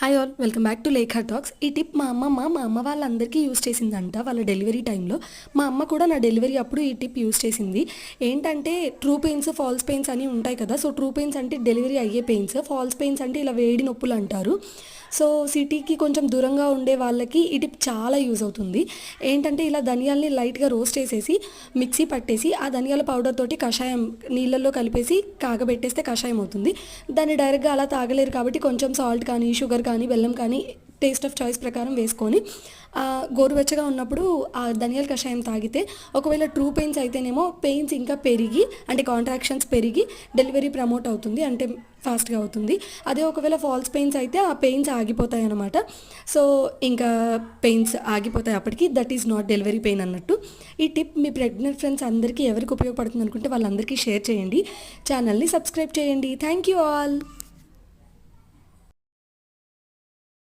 Hi all welcome back to Lekha talks ఈ tip మా అమ్మమ్మ మా అమ్మ వాళ్ళందరికీ యూస్ చేసిందంట వాళ్ళ డెలివరీ టైంలో మా అమ్మ కూడా నా డెలివరీ అప్పుడు ఈ టిప్ యూస్ చేసింది. ఏంటంటే ట్రూ పెయిన్స్ ఫాల్స్ పెయిన్స్ అని ఉంటాయి కదా సో ట్రూ పెయిన్స్ అంటే డెలివరీ అయ్యే పెయిన్స్ ఫాల్స్ పెయిన్స్ అంటే ఇలా వేడి నొప్పులు అంటారు. సో సిటీకి కొంచెం దూరంగా ఉండే వాళ్ళకి ఈ టిప్ చాలా యూజ్ అవుతుంది. ఏంటంటే ఇలా ధనియాల్ని లైట్గా రోస్ట్ చేసేసి మిక్సీ పట్టేసి ఆ ధనియాల పౌడర్ తోటి కషాయం నీళ్ళల్లో కలిపేసి కాగబెట్టేస్తే కషాయం అవుతుంది దాన్ని డైరెక్ట్గా అలా తాగలేరు కాబట్టి కొంచెం సాల్ట్ కానీ షుగర్ కానీ బెల్లం కానీ టేస్ట్ ఆఫ్ చాయిస్ ప్రకారం వేసుకొని గోరువెచ్చగా ఉన్నప్పుడు ఆ ధనియాల కషాయం తాగితే ఒకవేళ ట్రూ పెయిన్స్ అయితేనేమో పెయిన్స్ ఇంకా పెరిగి అంటే కాంట్రాక్షన్స్ పెరిగి డెలివరీ ప్రమోట్ అవుతుంది అంటే ఫాస్ట్గా అవుతుంది. అదే ఒకవేళ ఫాల్స్ పెయిన్స్ అయితే ఆ పెయిన్స్ ఆగిపోతాయి అన్నమాట సో ఇంకా పెయిన్స్ ఆగిపోతాయి అప్పటికి that is not delivery pain అన్నట్టు. ఈ టిప్ మీ ప్రెగ్నెంట్ ఫ్రెండ్స్ అందరికీ ఎవరికి ఉపయోగపడుతుంది అనుకుంటే వాళ్ళందరికీ షేర్ చేయండి. ఛానల్ని సబ్స్క్రైబ్ చేయండి. Thank you all